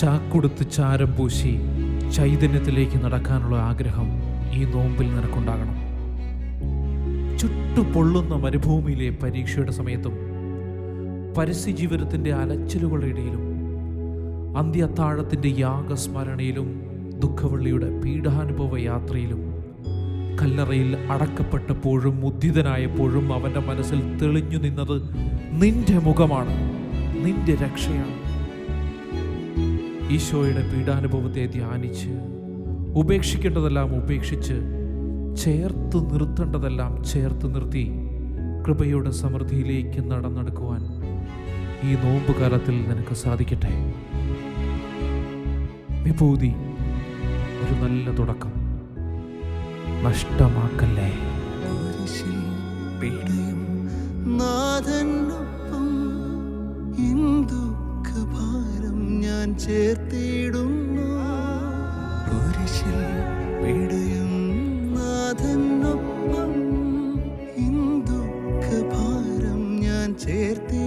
ചാക്കുടുത്ത് ചാരം പൂശി ചൈതന്യത്തിലേക്ക് നടക്കാനുള്ള ആഗ്രഹം ഈ നോമ്പിൽ നിനക്കുണ്ടാകണം. ചുട്ടുപൊള്ളുന്ന മരുഭൂമിയിലെ പരീക്ഷയുടെ സമയത്തും പരസ്യജീവിതത്തിന്റെ അലച്ചിലുകളുടെ ഇടയിലും അന്ത്യത്താഴത്തിന്റെ യാഗസ്മരണയിലും ദുഃഖവള്ളിയുടെ പീഡാനുഭവ യാത്രയിലും കല്ലറയിൽ അടക്കപ്പെട്ടപ്പോഴും ഉദ്ധിതനായപ്പോഴും അവന്റെ മനസ്സിൽ തെളിഞ്ഞു നിന്നത് നിന്റെ മുഖമാണ് നിന്റെ രക്ഷയാണ്. ഈശോയുടെ പീഡാനുഭവത്തെ ധ്യാനിച്ച് ഉപേക്ഷിക്കേണ്ടതെല്ലാം ഉപേക്ഷിച്ച് ചേർത്ത് നിർത്തേണ്ടതെല്ലാം ചേർത്ത് നിർത്തി കൃപയുടെ സമൃദ്ധിയിലേക്ക് നടന്നെടുക്കുവാൻ ഈ നോമ്പ് കാലത്തിൽ നിനക്ക് സാധിക്കട്ടെ. വിഭൂതി ഒരു നല്ല തുടക്കം. നഷ്ടമാക്കല്ലേ? ചേർത്തിടുന്നു. കുരിശിൽ വിടയും നാഥനൊപ്പം ഇന്ദുഃഖ ഭാരം ഞാൻ ചേർത്തി